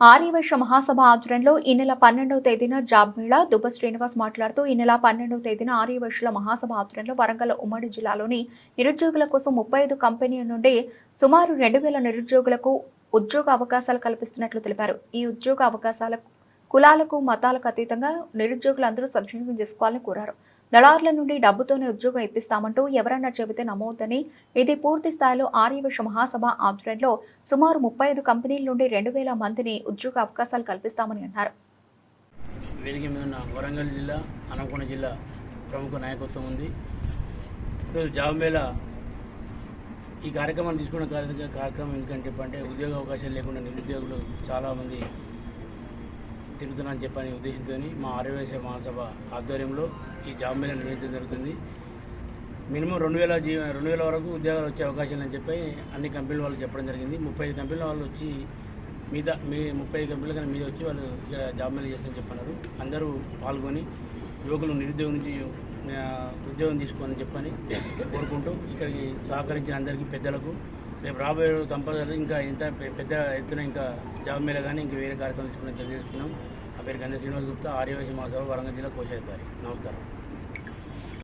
ఆర్యవైశ్య మహాసభ ఆధ్వర్యంలో ఈ నెల పన్నెండవ తేదీన జాబ్ మేళా దుబ్బ శ్రీనివాస్ మాట్లాడుతూ ఈ నెల పన్నెండవ తేదీన ఆర్యవైశ్యుల మహాసభ ఆధ్వర్యంలో వరంగల్ ఉమ్మడి జిల్లాలోని నిరుద్యోగుల కోసం ముప్పై ఐదు కంపెనీల నుండి సుమారు రెండు వేల నిరుద్యోగులకు ఉద్యోగ అవకాశాలు కల్పిస్తున్నట్లు తెలిపారు. ఈ ఉద్యోగ అవకాశాలకు కులాలకు మతాలకు అతీతంగా నిరుద్యోగులందరూ సద్వినియోగం చేసుకోవాలని కోరారు. దళారుల నుండి డబ్బుతోనే ఉద్యోగం ఇప్పిస్తామంటూ ఎవరన్నా చెబితే నమ్మవద్దని ఇది పూర్తి స్థాయిలో ఆర్యవైశ్య మహాసభ ఆధ్వర్యంలో సుమారు ముప్పై ఐదు కంపెనీల నుండి రెండు వేల మందిని ఉద్యోగ అవకాశాలు కల్పిస్తామని అన్నారు. వేదిక మీద ఉన్న వరంగల్ జిల్లా అనకొండ జిల్లా ప్రముఖ నాయకత్వం ఉంది. ఈరోజు జాబ్ ఈ కార్యక్రమాన్ని తీసుకున్న కార్యక్రమం ఎందుకంటే చెప్పంటే ఉద్యోగ అవకాశాలు లేకుండా నిరుద్యోగులు చాలామంది తిరుగుతున్నానని చెప్పని ఉద్దేశంతో మా ఆర్యవేశ మహాసభ ఆధ్వర్యంలో ఈ జాబ్ మేళ నిర్వహించడం జరుగుతుంది. మినిమం రెండు వేల జీ రెండు వేల వరకు ఉద్యోగాలు వచ్చే అవకాశాలు అని చెప్పి అన్ని కంపెనీల వాళ్ళు చెప్పడం జరిగింది. ముప్పై ఐదు కంపెనీల వాళ్ళు వచ్చి మీద మీ ముప్పై ఐదు కంపెనీల కానీ మీద వచ్చి వాళ్ళు జాబ్ మేళ చేస్తారని చెప్పన్నారు. అందరూ పాల్గొని యువకులు నిరుద్యోగం నుంచి ఉద్యోగం తీసుకోవాలని చెప్పని కోరుకుంటూ ఇక్కడికి సహకరించిన అందరికీ పెద్దలకు రేపు రాబోయే కంపల్సరీ ఇంకా ఇంత పెద్ద ఎత్తున ఇంకా జాబ్ మేళ కానీ ఇంకా వేరే కార్యక్రమం తీసుకుని తెలియజేస్తున్నాం ఆ పేరు గంధ శ్రీనివాస్ గుప్తా ఆర్యవేశ మహాసభ వరంగల్ జిల్లా కోశాధికారి. నమస్కారం.